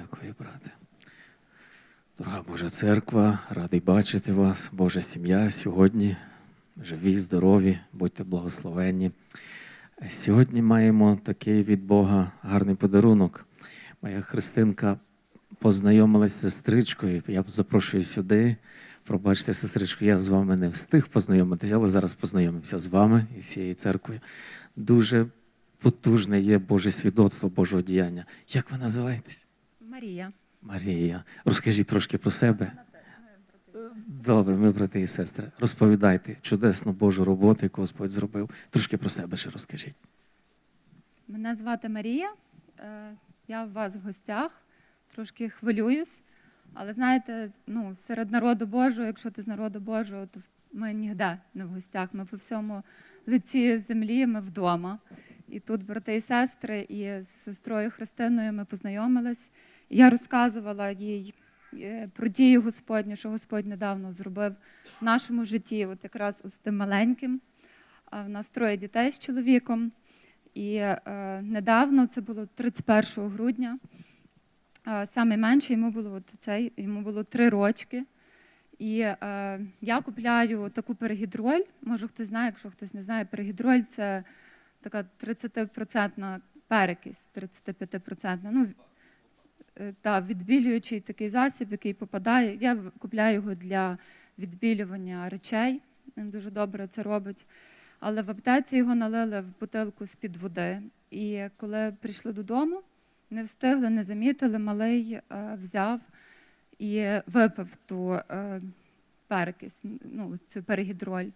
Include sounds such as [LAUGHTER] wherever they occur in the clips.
Дякую, брате. Дорога Божа церква, радий бачити вас, Божа сім'я сьогодні. Живі, здорові, будьте благословенні. Сьогодні маємо такий від Бога гарний подарунок. Моя Христинка познайомилася з сестричкою. Я запрошую сюди. Пробачте, сестричку, я з вами не встиг познайомитися, але зараз познайомився з вами і всією церквою. Дуже потужне є Боже свідоцтво Божого діяння. Як ви називаєтесь? Марія. Марія, розкажіть трошки про себе. Добре, ми брати і сестри. Розповідайте чудесну Божу роботу, яку Господь зробив. Трошки про себе ще розкажіть. Мене звати Марія. Е, Я у вас в гостях, трошки хвилююсь. Але знаєте, ну, серед народу Божого, якщо ти з народу Божого, то ми ніде не в гостях. Ми по всьому лиці землі, ми вдома. І тут брати і сестри, і з сестрою Христиною ми познайомились. Я розказувала їй е, про дію Господню, що Господь недавно зробив в нашому житті, от якраз з тим маленьким. В нас троє дітей з чоловіком. І е, недавно, це було 31 грудня, саме менше йому було от цей, йому було три рочки. І е, я купляю таку перегідроль. Може, хтось знає, якщо хтось не знає, перегідроль це така 30% перекись, 35%. Ну, е, та, відбілюючий такий засіб, який попадає. Я купляю його для відбілювання речей. Він дуже добре це робить. Але в аптеці його налили в бутилку з-під води. І коли прийшли додому, не встигли, не замітили, малий е, взяв і випив ту е, перекись, ну, цю перегідроль.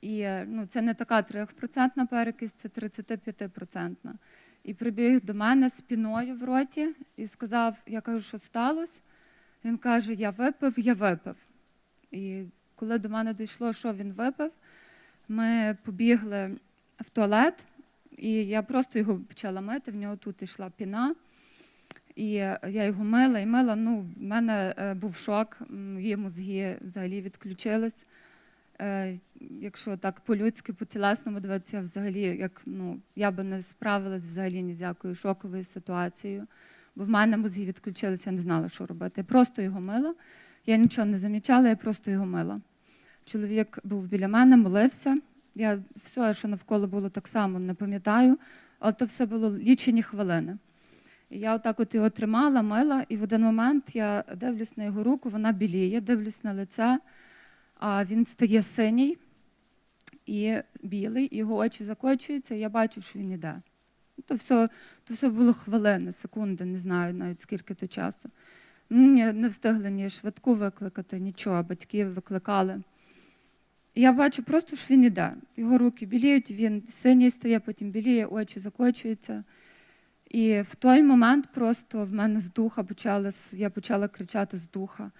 І е, ну, це не така 3% перекись, це 35%. І прибіг до мене з піною в роті і сказав: я кажу, що сталося. Він каже: Я випив, я випив. І коли до мене дійшло, що він випив, ми побігли в туалет, і я просто його почала мити, в нього тут йшла піна. І я його мила і мила. Ну, в мене е, був шок, її мозги взагалі відключились. Е, Якщо так по-людськи, по-тілесному дивитися, я взагалі, як ну, я би не справилась взагалі ні з якою шоковою ситуацією, бо в мене мозги відключилися, я не знала, що робити. Просто його мила, я нічого не замічала, я просто його мила. Чоловік був біля мене, молився. Я все, що навколо було так само, не пам'ятаю, але то все було лічені хвилини. І я отак от його тримала, мила, і в один момент я дивлюсь на його руку, вона біліє, дивлюсь на лице, а він стає синій і білий, його очі закочуються, і я бачу, що він іде. То все, то все було хвилини, секунди, не знаю навіть скільки то часу. Ні, не встигли ні швидку викликати, нічого, батьки викликали. І я бачу просто, що він іде. Його руки біліють, він синій стає, потім біліє, очі закочуються. І в той момент просто в мене з духа почали, я почала кричати з духа.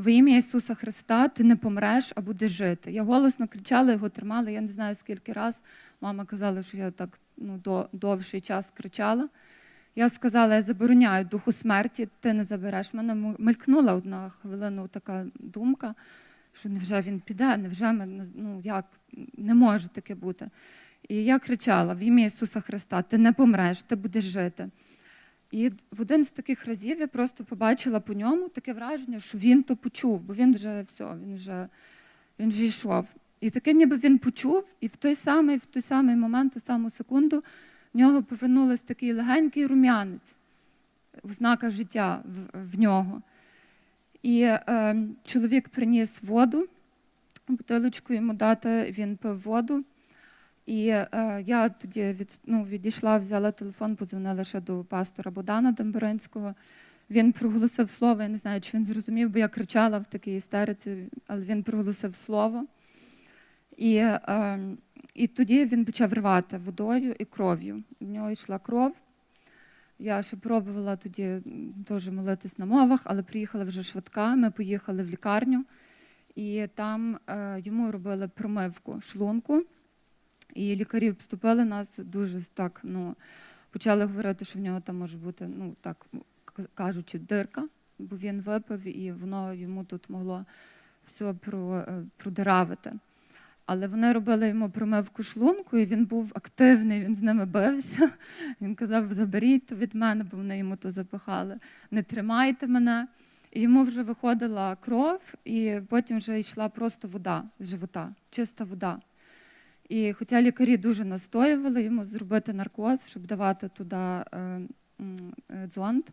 В ім'я Ісуса Христа ти не помреш, а будеш жити. Я голосно кричала, його тримала. Я не знаю скільки раз. Мама казала, що я так ну, до, довший час кричала. Я сказала, я забороняю духу смерті, ти не забереш. Мене мелькнула одна хвилину така думка, що невже він піде, невже ми, ну як, не може таке бути. І я кричала: в ім'я Ісуса Христа, ти не помреш, ти будеш жити. І в один з таких разів я просто побачила по ньому таке враження, що він то почув, бо він вже все, він вже, він вже йшов. І таке, ніби він почув, і в той самий, в той самий момент, ту саму секунду, в нього повернулась такий легенький рум'янець, ознака життя в, в нього. І е, чоловік приніс воду, бутилочку йому дати, він пив воду. І е, я тоді від, ну, відійшла, взяла телефон, подзвонила ще до пастора Богдана Демберинського. Він проголосив слово, я не знаю, чи він зрозумів, бо я кричала в такій істериці, але він проголосив слово. І, е, і тоді він почав рвати водою і кров'ю. В нього йшла кров. Я ще пробувала тоді теж молитись на мовах, але приїхала вже швидка. Ми поїхали в лікарню, і там е, йому робили промивку шлунку. І лікарі обступили нас дуже так, ну, почали говорити, що в нього там може бути, ну так кажучи, дирка, бо він випив, і воно йому тут могло все продиравити. Але вони робили йому промивку шлунку, і він був активний, він з ними бився. [LAUGHS] Він казав: заберіть то від мене, бо вони йому то запихали. Не тримайте мене. І йому вже виходила кров, і потім вже йшла просто вода з живота, чиста вода. І хоча лікарі дуже настоювали йому зробити наркоз, щоб давати туди е, е, дзонд,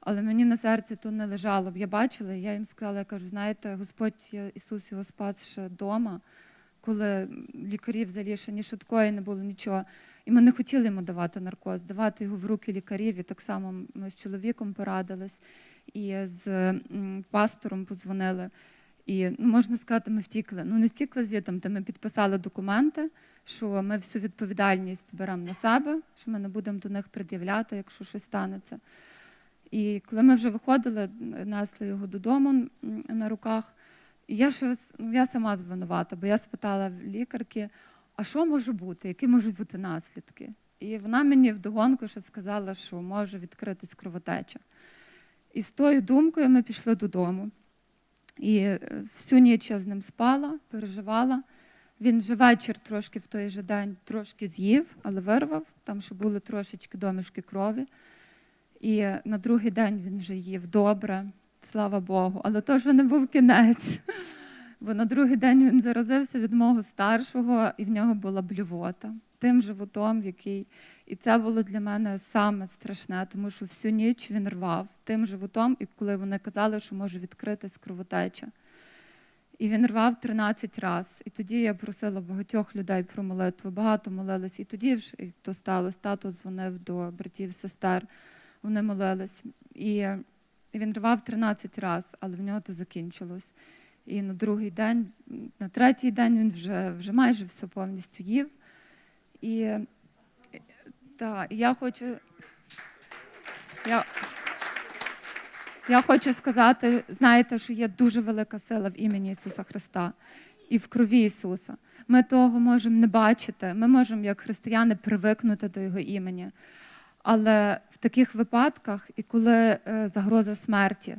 але мені на серці то не лежало. б. Я бачила, я їм сказала, я кажу, знаєте, Господь Ісус його спас ще вдома, коли лікарів взагалі ще ні швидкої не було нічого. І ми не хотіли йому давати наркоз, давати його в руки лікарів. І так само ми з чоловіком порадились і з пастором подзвонили. І ну, можна сказати, ми втікли. Ну не втікли звідти, то ми підписали документи, що ми всю відповідальність беремо на себе, що ми не будемо до них пред'являти, якщо щось станеться. І коли ми вже виходили, несли його додому на руках. І я ще ну, я сама звинувата, бо я спитала в лікарки, а що може бути, які можуть бути наслідки? І вона мені вдогонку ще сказала, що може відкритись кровотеча. І з тою думкою ми пішли додому. І е, всю ніч я з ним спала, переживала. Він вже вечір трошки в той же день трошки з'їв, але вирвав, там ще були трошечки домішки крові. І на другий день він вже їв добре, слава Богу. Але то вже не був кінець. Бо на другий день він заразився від мого старшого, і в нього була блювота тим животом, який. І це було для мене саме страшне, тому що всю ніч він рвав тим животом, і коли вони казали, що може відкритись кровотеча. І він рвав 13 разів. І тоді я просила багатьох людей про молитву, багато молились. І тоді вже то сталося. Тато дзвонив до братів, сестер, вони молились. І він рвав 13 разів, але в нього то закінчилось. І на другий день, на третій день він вже, вже майже все повністю їв. І так, і я хочу. Я, я хочу сказати, знаєте, що є дуже велика сила в імені Ісуса Христа і в крові Ісуса. Ми того можемо не бачити. Ми можемо, як християни, привикнути до Його імені. Але в таких випадках, і коли е, загроза смерті,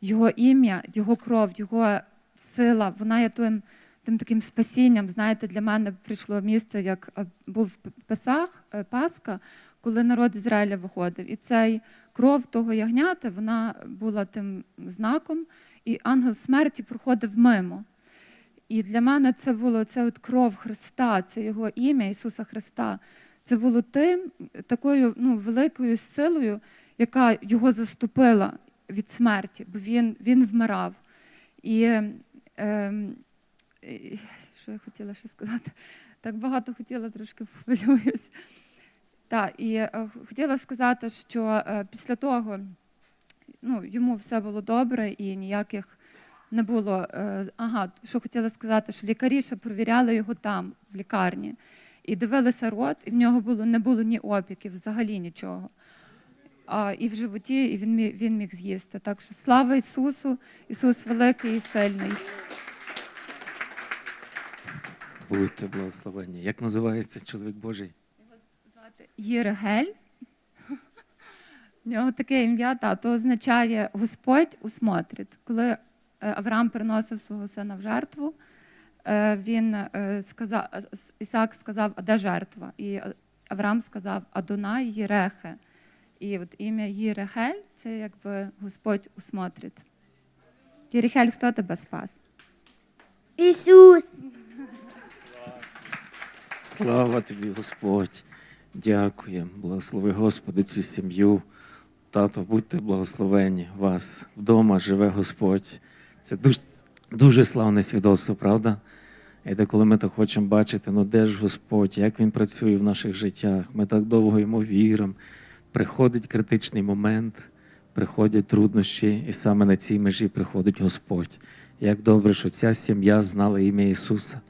Його ім'я, Його кров, Його сила, вона є тим, тим таким спасінням. Знаєте, для мене прийшло місце, як е, був Песах, е, Пасха, коли народ Ізраїля виходив. І цей кров того ягнята, вона була тим знаком, і ангел смерті проходив мимо. І для мене це було це от кров Христа, це його ім'я Ісуса Христа. Це було тим такою ну, великою силою, яка його заступила від смерті, бо він, він вмирав. І і що я хотіла ще сказати? Так багато хотіла, трошки хвилююсь. Так, і е, хотіла сказати, що е, після того ну, йому все було добре і ніяких не було. е, Ага, що хотіла сказати, що лікарі ще провіряли його там, в лікарні, і дивилися рот, і в нього було, не було ні опіків, взагалі нічого. А, і в животі і він, міг, він міг з'їсти. Так що слава Ісусу, Ісус великий і сильний. Будьте благословені. Як називається чоловік Божий? Його звати Єргель. В нього таке ім'я, та, то означає Господь усмотрить. Коли е, Авраам приносив свого сина в жертву, е, він е, сказав, Ісаак сказав, а де жертва? І Авраам сказав, Адонай Єрехе. І от ім'я Єрехель це якби Господь усмотрить. Єрехель, хто тебе спас? Ісус. Слава тобі, Господь. Дякуємо. Благослови Господи цю сім'ю. Тато, будьте благословені. Вас вдома живе Господь. Це дуже, дуже славне свідоцтво, правда? І деколи ми так хочемо бачити, ну де ж Господь, як Він працює в наших життях. Ми так довго йому віримо. Приходить критичний момент, приходять труднощі, і саме на цій межі приходить Господь. Як добре, що ця сім'я знала ім'я Ісуса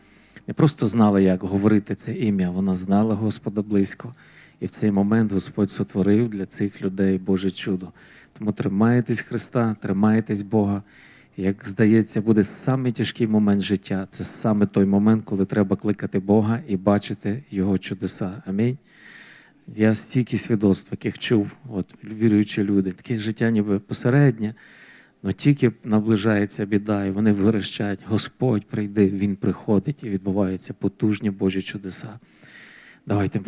не просто знала, як говорити це ім'я, вона знала Господа близько. І в цей момент Господь сотворив для цих людей Боже чудо. Тому тримайтесь Христа, тримайтесь Бога. Як здається, буде самий тяжкий момент життя. Це саме той момент, коли треба кликати Бога і бачити Його чудеса. Амінь. Я стільки свідоцтв, яких чув, от віруючі люди, таке життя ніби посереднє. Но тільки наближається біда, і вони верещать, Господь прийде, Він приходить і відбуваються потужні Божі чудеса. Давайте